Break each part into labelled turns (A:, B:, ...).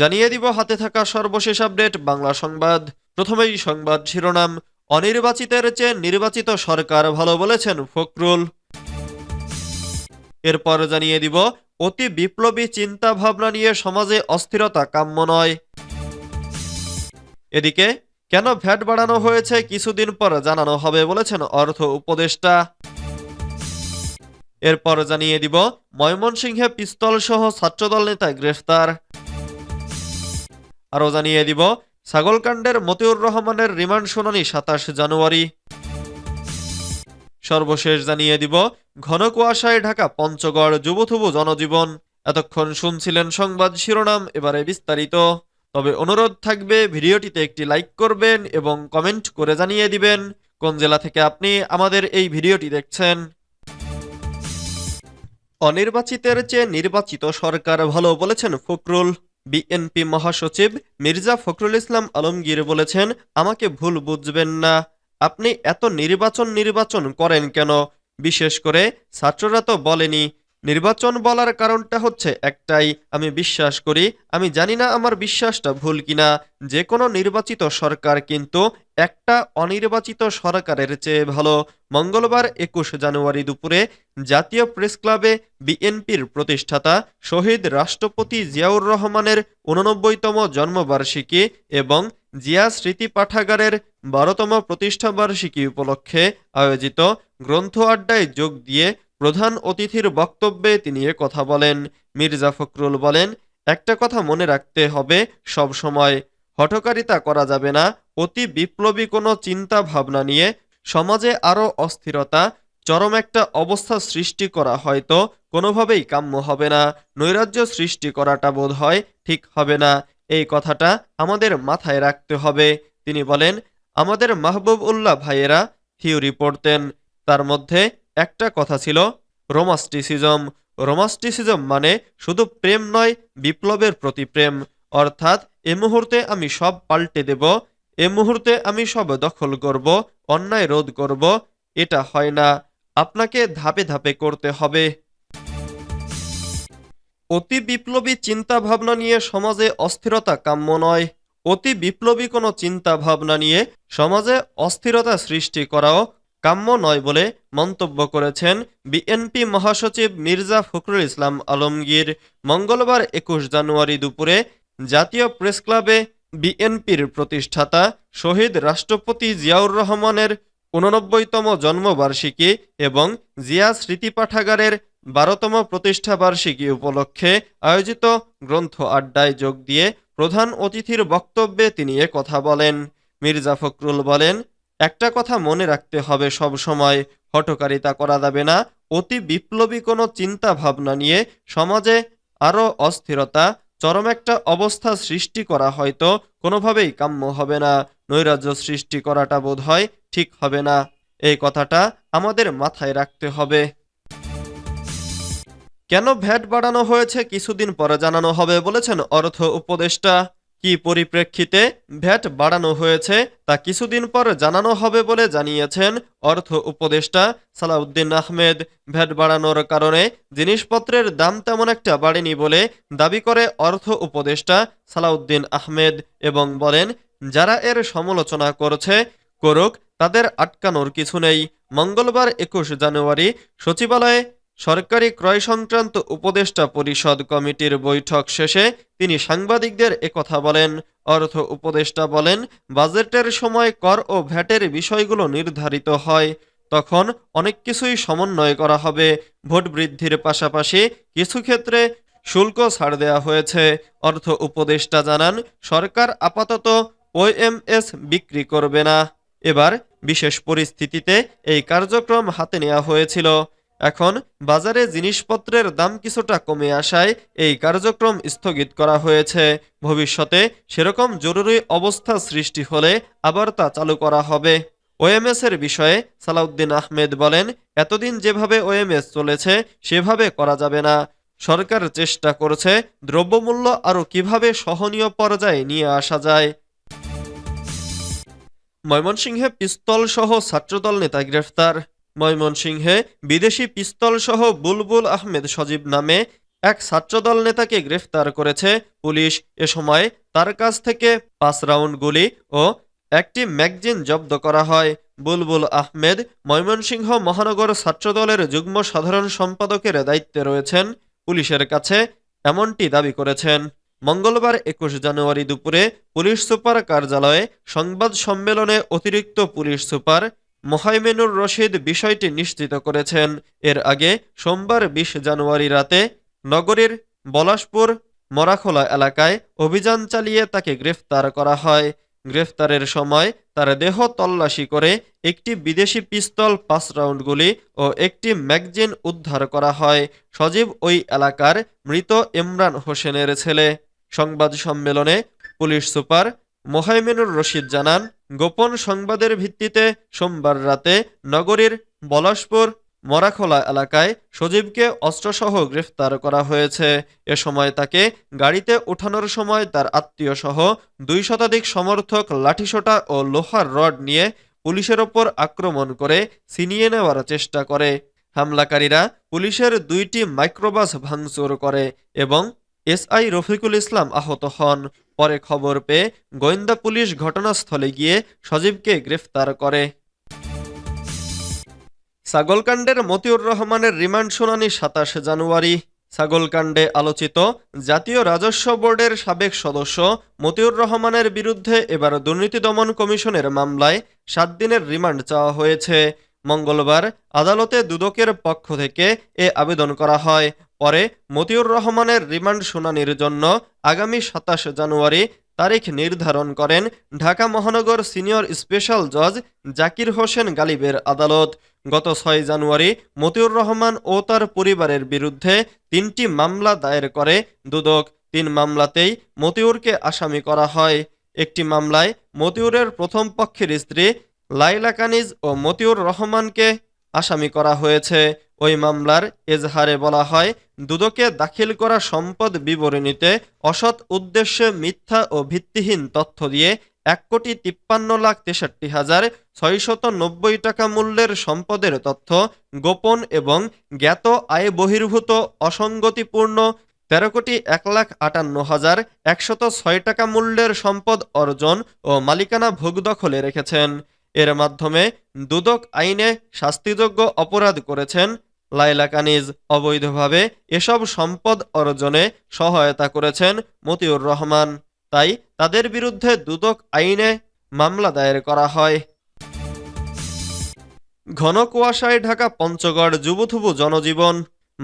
A: জানিয়ে দিব হাতে থাকা সর্বশেষ আপডেট বাংলা সংবাদ প্রথমেই সংবাদ শিরোনাম অনির্বাচিতের চেয়ে নির্বাচিত সরকার ভালো বলেছেন ফখরুল এরপর জানিয়ে দিব অতি বিপ্লবী চিন্তা ভাবনা নিয়ে সমাজে অস্থিরতা কাম্য নয় এদিকে কেন ভ্যাট বাড়ানো হয়েছে কিছুদিন পর জানানো হবে বলেছেন অর্থ উপদেষ্টা এরপর জানিয়ে দিব ময়মনসিংহে পিস্তলসহ ছাত্রদল নেতা গ্রেফতার আরও জানিয়ে দিব ছাগলকাণ্ডের মতিউর রহমানের রিমান্ড শুনানি সাতাশ জানুয়ারি সর্বশেষ জানিয়ে দিব ঘন কুয়াশায় ঢাকা পঞ্চগড় যুবথুবু জনজীবন এতক্ষণ শুনছিলেন সংবাদ শিরোনাম এবারে বিস্তারিত তবে অনুরোধ থাকবে ভিডিওটিতে একটি লাইক করবেন এবং কমেন্ট করে জানিয়ে দিবেন কোন জেলা থেকে আপনি আমাদের এই ভিডিওটি দেখছেন অনির্বাচিতের চেয়ে নির্বাচিত সরকার ভালো বলেছেন ফখরুল বিএনপি মহাসচিব মির্জা ফখরুল ইসলাম আলমগীর বলেছেন আমাকে ভুল বুঝবেন না আপনি এত নির্বাচন নির্বাচন করেন কেন বিশেষ করে ছাত্ররা তো বলেনি নির্বাচন বলার কারণটা হচ্ছে একটাই আমি বিশ্বাস করি আমি জানি না আমার বিশ্বাসটা ভুল কিনা যে কোনো নির্বাচিত সরকার কিন্তু একটা অনির্বাচিত সরকারের চেয়ে ভালো মঙ্গলবার একুশ জানুয়ারি দুপুরে জাতীয় প্রেস ক্লাবে বিএনপির প্রতিষ্ঠাতা শহীদ রাষ্ট্রপতি জিয়াউর রহমানের উননব্বইতম জন্মবার্ষিকী এবং জিয়া স্মৃতি পাঠাগারের বারোতম প্রতিষ্ঠাবার্ষিকী উপলক্ষে আয়োজিত গ্রন্থ আড্ডায় যোগ দিয়ে প্রধান অতিথির বক্তব্যে তিনি এ কথা বলেন মির্জা ফখরুল বলেন একটা কথা মনে রাখতে হবে সব সময় হটকারিতা করা যাবে না অতি বিপ্লবী কোনো চিন্তা ভাবনা নিয়ে সমাজে আরও অস্থিরতা চরম একটা অবস্থা সৃষ্টি করা হয়তো কোনোভাবেই কাম্য হবে না নৈরাজ্য সৃষ্টি করাটা বোধ হয় ঠিক হবে না এই কথাটা আমাদের মাথায় রাখতে হবে তিনি বলেন আমাদের মাহবুব উল্লাহ ভাইয়েরা থিওরি পড়তেন তার মধ্যে একটা কথা ছিল রোমাস্টিসিজম রোমাস্টিসিজম মানে শুধু প্রেম নয় বিপ্লবের প্রতি প্রেম অর্থাৎ এ মুহূর্তে আমি সব পাল্টে দেব এ মুহূর্তে আমি সব দখল করব অন্যায় রোধ করব এটা হয় না আপনাকে ধাপে ধাপে করতে হবে অতি বিপ্লবী চিন্তা ভাবনা নিয়ে সমাজে অস্থিরতা কাম্য নয় অতি বিপ্লবী কোনো চিন্তা ভাবনা নিয়ে সমাজে অস্থিরতা সৃষ্টি করাও কাম্য নয় বলে মন্তব্য করেছেন বিএনপি মহাসচিব মির্জা ফখরুল ইসলাম আলমগীর মঙ্গলবার একুশ জানুয়ারি দুপুরে জাতীয় প্রেসক্লাবে বিএনপির প্রতিষ্ঠাতা শহীদ রাষ্ট্রপতি জিয়াউর রহমানের উননব্বইতম জন্মবার্ষিকী এবং জিয়া স্মৃতি পাঠাগারের বারোতম প্রতিষ্ঠাবার্ষিকী উপলক্ষে আয়োজিত গ্রন্থ আড্ডায় যোগ দিয়ে প্রধান অতিথির বক্তব্যে তিনি এ কথা বলেন মির্জা ফখরুল বলেন একটা কথা মনে রাখতে হবে সব সময় হটকারিতা করা যাবে না অতি বিপ্লবী কোনো চিন্তা ভাবনা নিয়ে সমাজে আরও অস্থিরতা চরম একটা অবস্থা সৃষ্টি করা হয়তো কোনোভাবেই কাম্য হবে না নৈরাজ্য সৃষ্টি করাটা বোধ হয় ঠিক হবে না এই কথাটা আমাদের মাথায় রাখতে হবে কেন ভ্যাট বাড়ানো হয়েছে কিছুদিন পরে জানানো হবে বলেছেন অর্থ উপদেষ্টা কি পরিপ্রেক্ষিতে ভ্যাট বাড়ানো হয়েছে তা কিছুদিন পর জানানো হবে বলে জানিয়েছেন অর্থ উপদেষ্টা সালাউদ্দিন আহমেদ ভ্যাট বাড়ানোর কারণে জিনিসপত্রের দাম তেমন একটা বাড়েনি বলে দাবি করে অর্থ উপদেষ্টা সালাউদ্দিন আহমেদ এবং বলেন যারা এর সমালোচনা করছে করুক তাদের আটকানোর কিছু নেই মঙ্গলবার একুশ জানুয়ারি সচিবালয়ে সরকারি ক্রয় সংক্রান্ত উপদেষ্টা পরিষদ কমিটির বৈঠক শেষে তিনি সাংবাদিকদের একথা বলেন অর্থ উপদেষ্টা বলেন বাজেটের সময় কর ও ভ্যাটের বিষয়গুলো নির্ধারিত হয় তখন অনেক কিছুই সমন্বয় করা হবে ভোট বৃদ্ধির পাশাপাশি কিছু ক্ষেত্রে শুল্ক ছাড় দেওয়া হয়েছে অর্থ উপদেষ্টা জানান সরকার আপাতত ওএমএস বিক্রি করবে না এবার বিশেষ পরিস্থিতিতে এই কার্যক্রম হাতে নেওয়া হয়েছিল এখন বাজারে জিনিসপত্রের দাম কিছুটা কমে আসায় এই কার্যক্রম স্থগিত করা হয়েছে ভবিষ্যতে সেরকম জরুরি অবস্থা সৃষ্টি হলে আবার তা চালু করা হবে ওএমএস এর বিষয়ে সালাউদ্দিন আহমেদ বলেন এতদিন যেভাবে ওএমএস চলেছে সেভাবে করা যাবে না সরকার চেষ্টা করছে দ্রব্যমূল্য আরও কিভাবে সহনীয় পর্যায়ে নিয়ে আসা যায় ময়মনসিংহে পিস্তলসহ ছাত্রদল নেতা গ্রেফতার ময়মনসিংহে বিদেশি পিস্তলসহ বুলবুল আহমেদ সজীব নামে এক ছাত্রদল নেতাকে গ্রেফতার করেছে পুলিশ এ সময় তার কাছ থেকে পাঁচ রাউন্ড গুলি ও একটি ম্যাগজিন জব্দ করা হয় বুলবুল আহমেদ ময়মনসিংহ মহানগর ছাত্রদলের যুগ্ম সাধারণ সম্পাদকের দায়িত্বে রয়েছেন পুলিশের কাছে এমনটি দাবি করেছেন মঙ্গলবার একুশ জানুয়ারি দুপুরে পুলিশ সুপার কার্যালয়ে সংবাদ সম্মেলনে অতিরিক্ত পুলিশ সুপার মোহাইমেনুর রশিদ বিষয়টি নিশ্চিত করেছেন এর আগে সোমবার বিশ জানুয়ারি রাতে নগরীর বলাশপুর মরাখোলা এলাকায় অভিযান চালিয়ে তাকে গ্রেফতার করা হয় গ্রেফতারের সময় তার দেহ তল্লাশি করে একটি বিদেশি পিস্তল পাঁচ রাউন্ডগুলি ও একটি ম্যাগজিন উদ্ধার করা হয় সজীব ওই এলাকার মৃত ইমরান হোসেনের ছেলে সংবাদ সম্মেলনে পুলিশ সুপার মোহাইমেনুর রশিদ জানান গোপন সংবাদের ভিত্তিতে সোমবার রাতে নগরীর বলাশপুর মরাখোলা এলাকায় সজীবকে অস্ত্রসহ গ্রেফতার করা হয়েছে এ সময় তাকে গাড়িতে ওঠানোর সময় তার আত্মীয়সহ দুই শতাধিক সমর্থক লাঠিসোটা ও লোহার রড নিয়ে পুলিশের ওপর আক্রমণ করে ছিনিয়ে নেওয়ার চেষ্টা করে হামলাকারীরা পুলিশের দুইটি মাইক্রোবাস ভাঙচুর করে এবং এসআই রফিকুল ইসলাম আহত হন পরে খবর পেয়ে গোয়েন্দা পুলিশ ঘটনাস্থলে গিয়ে সজীবকে গ্রেফতার করে ছাগলকাণ্ডের মতিউর রহমানের রিমান্ড শুনানি সাতাশে জানুয়ারি ছাগলকাণ্ডে আলোচিত জাতীয় রাজস্ব বোর্ডের সাবেক সদস্য মতিউর রহমানের বিরুদ্ধে এবার দুর্নীতি দমন কমিশনের মামলায় সাত দিনের রিমান্ড চাওয়া হয়েছে মঙ্গলবার আদালতে দুদকের পক্ষ থেকে এ আবেদন করা হয় পরে মতিউর রহমানের রিমান্ড শুনানির জন্য আগামী সাতাশ জানুয়ারি তারিখ নির্ধারণ করেন ঢাকা মহানগর সিনিয়র স্পেশাল জজ জাকির হোসেন গালিবের আদালত গত ছয় জানুয়ারি মতিউর রহমান ও তার পরিবারের বিরুদ্ধে তিনটি মামলা দায়ের করে দুদক তিন মামলাতেই মতিউরকে আসামি করা হয় একটি মামলায় মতিউরের প্রথম পক্ষের স্ত্রী লাইলা কানিজ ও মতিউর রহমানকে আসামি করা হয়েছে ওই মামলার এজহারে বলা হয় দুদকে দাখিল করা সম্পদ বিবরণীতে অসৎ উদ্দেশ্যে মিথ্যা ও ভিত্তিহীন তথ্য দিয়ে এক কোটি তিপ্পান্ন লাখ তেষট্টি হাজার ছয়শত নব্বই টাকা মূল্যের সম্পদের তথ্য গোপন এবং জ্ঞাত আয় বহির্ভূত অসঙ্গতিপূর্ণ তেরো কোটি এক লাখ আটান্ন হাজার একশত ছয় টাকা মূল্যের সম্পদ অর্জন ও মালিকানা ভোগ দখলে রেখেছেন এর মাধ্যমে দুদক আইনে শাস্তিযোগ্য অপরাধ করেছেন লাইলা কানিজ অবৈধভাবে এসব সম্পদ অর্জনে সহায়তা করেছেন মতিউর রহমান তাই তাদের বিরুদ্ধে দুদক আইনে মামলা দায়ের করা হয় ঘন কুয়াশায় ঢাকা পঞ্চগড় যুবথুবু জনজীবন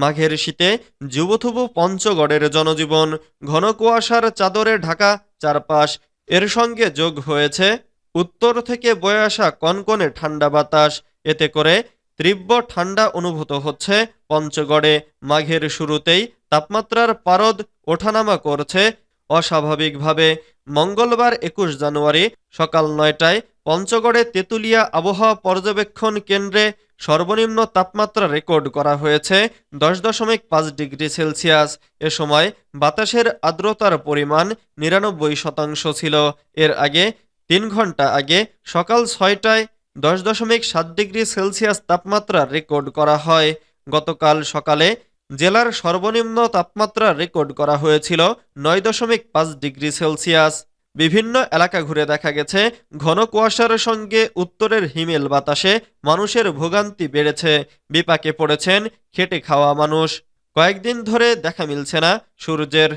A: মাঘের শীতে যুবথুবু পঞ্চগড়ের জনজীবন ঘন কুয়াশার চাদরে ঢাকা চারপাশ এর সঙ্গে যোগ হয়েছে উত্তর থেকে বয়ে আসা কনকনে ঠান্ডা বাতাস এতে করে তীব্র ঠান্ডা অনুভূত হচ্ছে পঞ্চগড়ে মাঘের শুরুতেই তাপমাত্রার পারদ ওঠানামা করছে অস্বাভাবিকভাবে মঙ্গলবার একুশ জানুয়ারি সকাল নয়টায় পঞ্চগড়ে তেঁতুলিয়া আবহাওয়া পর্যবেক্ষণ কেন্দ্রে সর্বনিম্ন তাপমাত্রা রেকর্ড করা হয়েছে দশ দশমিক পাঁচ ডিগ্রি সেলসিয়াস এ সময় বাতাসের আর্দ্রতার পরিমাণ নিরানব্বই শতাংশ ছিল এর আগে তিন ঘন্টা আগে সকাল ছয়টায় দশ দশমিক সাত ডিগ্রি সেলসিয়াস তাপমাত্রা রেকর্ড করা হয় গতকাল সকালে জেলার সর্বনিম্ন তাপমাত্রা রেকর্ড করা হয়েছিল নয় দশমিক পাঁচ ডিগ্রি সেলসিয়াস বিভিন্ন এলাকা ঘুরে দেখা গেছে ঘন কুয়াশার সঙ্গে উত্তরের হিমেল বাতাসে মানুষের ভোগান্তি বেড়েছে বিপাকে পড়েছেন খেটে খাওয়া মানুষ কয়েকদিন ধরে দেখা মিলছে না সূর্যের